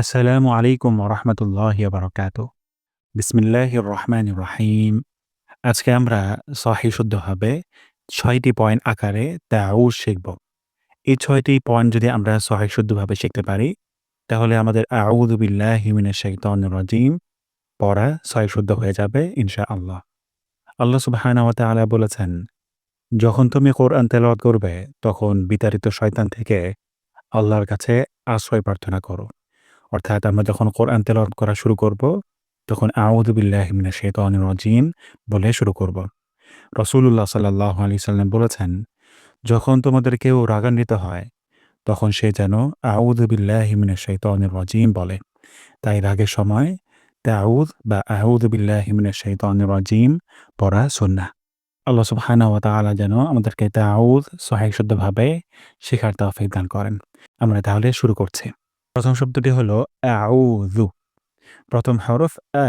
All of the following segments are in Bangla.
আসসালামু আলাইকুম ওরহমতুল্লাহ বারকাত বিসমিল্লাহির রহমান রহিম আজকে আমরা সহি শুদ্ধভাবে ছয়টি পয়েন্ট আকারে তাউজ শিখব। এই ছয়টি পয়েন্ট যদি আমরা সহি শুদ্ধভাবে শিখতে পারি, তাহলে আমাদের আউদুবিল্লাহ হিমিনের শেখতন রাজিম পড়া ছয় শুদ্ধ হয়ে যাবে ইনশা আল্লাহ আল্লাহ সুবাহানা তালা বলেছেন, যখন তুমি কোরআন তেলাওয়াত করবে, তখন বিতাড়িত শয়তান থেকে আল্লাহর কাছে আশ্রয় প্রার্থনা করো। অর্থাৎ আমরা যখন কোরআন তেলাওয়াত করা শুরু করব, তখন আউদুবিল্লাহ মিনা শেতান রাজিম বলে শুরু করব। রসুল্লাহ সাল্লাহ আলি সাল্লাম বলেছেন, যখন তোমাদের কেউ রাগান্বিত হয়, তখন সে যেন আউদুবিল্লাহ মিনা শেতান রাজিম বলে। তাই রাগের সময় তাউদ বা আউদুবিল্লাহ মিনা শেতান রাজিম পড়া সুন্না আল্লাহ সুবহানাহু ওয়া তাআলা যেন আমাদেরকে তাউদ সহায় শুদ্ধভাবে শেখার তৌফিক দান করেন। আমরা তাহলে শুরু করছি। প্রথম শব্দটি হলো আউযু। প্রথম হরফ আ।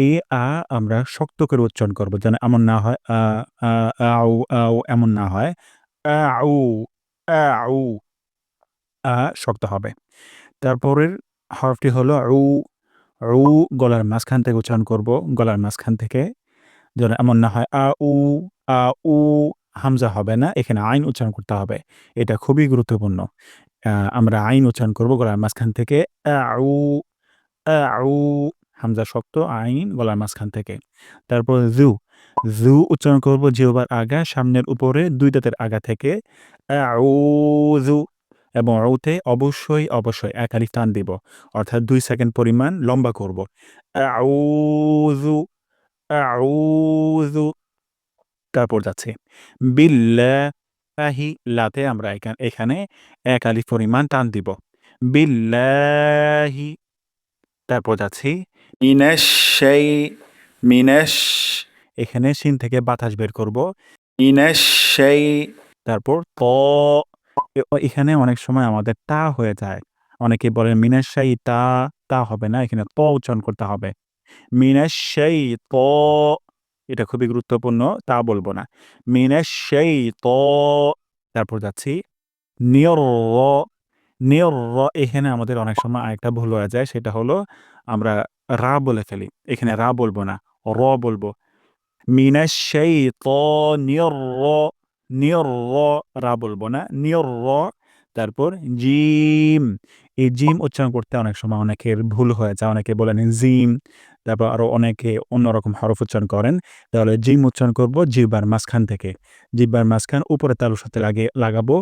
এই আ আমরা শক্ত করে উচ্চারণ করব যেন এমন না হয় আ আউ আউ এমন না হয়। আউ আউ, আ শক্ত হবে। তারপরের হরফটি হলো উ উ গলার মাঝখান থেকে উচ্চারণ করব। গলার মাঝখান থেকে যেন এমন না হয় আ, উ আ, উ, হামজা হবে না। এখানে আইন উচ্চারণ করতে হবে। এটা খুবই গুরুত্বপূর্ণ। আমরা আইন উচ্চারণ করব গলার মাঝখান থেকে হামজা শক্ত আইন গলার মাঝখান থেকে। তারপর জু জু উচ্চারণ করব জিহবার আগা, সামনের উপরে দুই দাঁতের আগা থেকে, আউ, জু এবং আউতে অবশ্যই অবশ্যই এক আলিফ টান দিব, অর্থাৎ দুই সেকেন্ড পরিমাণ লম্বা করব। তারপর যাচ্ছে। বিল্লাহি লাতে আমরা এখানে এক আলিফ পরিমাণ টান দিব। বিল্লাহি তারপর যাচ্ছি। মিনাশ সেই মিনাশ এখানে সিন থেকে বাতাস বের করব। মিনাশ সেই তারপর ত এখানে অনেক সময় আমাদের তা হয়ে যায়। অনেকে বলেন মিনাশ সেই তা তা হবে না এখানে ত উচ্চারণ করতে হবে। মিনাশ সেই ত এটা খুবই গুরুত্বপূর্ণ, তা বলব না। মিনাশ সেই ত তারপর যাচ্ছি নিয়র নিয়র এখানে আমাদের অনেক সময় আরেকটা ভুল হয়ে যায়, সেটা হলো আমরা রা বলে ফেলি। এখানে রা বলব না, র বলব। মিনাশ সেই ত নিয়র নিয়র রা বলব না নিয়র তারপর জিম। এই জিম উচ্চারণ করতে অনেক সময় অনেকের ভুল হয়ে যায়, অনেকে বলেন জিম। তারপর আরও অনেকে অন্যরকম হরফ উচ্চারণ করেন। তাহলে জিম উচ্চারণ করব জিব্বার মাঝখান থেকে। জিব্বার মাঝখান উপরে তালুর সাথে লাগে, লাগাবো।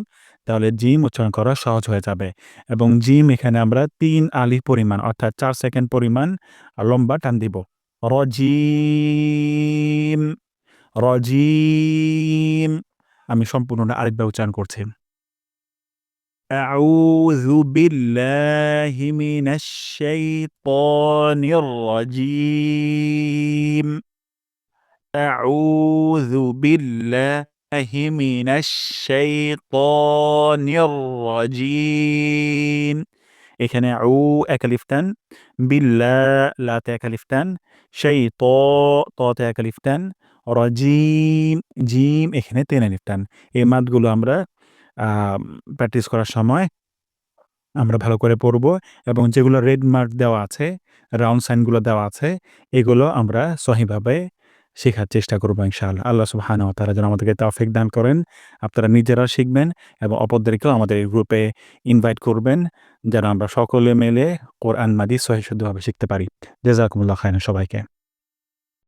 তাহলে জিম উচ্চারণ করা সহজ হয়ে যাবে। এবং জিম এখানে আমরা তিন আলি পরিমাণ অর্থাৎ চার সেকেন্ড পরিমাণ লম্বা টান দিব। রজিম রজিম। আমি সম্পূর্ণ আরেকবার উচ্চারণ করছি। أعوذ بالله من الشيطان الرجيم أعوذ بالله من الشيطان الرجيم এখানে উ একালিফটান বিল্লা লাতে একালিফটান সেই ত ততে একালিফটান রজিম জিম এখানে তেন আলিফটান এই মাদগুলো আমরা প্র্যাকটিস করার সময় আমরা ভালো করে পড়ব এবং যেগুলো রেড মার্ক দেওয়া আছে রাউন্ড সাইনগুলো দেওয়া আছে, এগুলো আমরা সহিভাবে শেখার চেষ্টা করব ইনশাআল্লাহ। আল্লাহ সুবহান তারা যেন আমাদেরকে তাফিক দান করেন, আপনারা নিজেরা শিখবেন এবং অপরদেরকেও আমাদের এই গ্রুপে ইনভাইট করবেন, যেন আমরা সকলে মেলে কোরআন মাদি সহি শুদ্ধভাবে শিখতে পারি। জেজাকুমুল্লাহ খায়ন সবাইকে।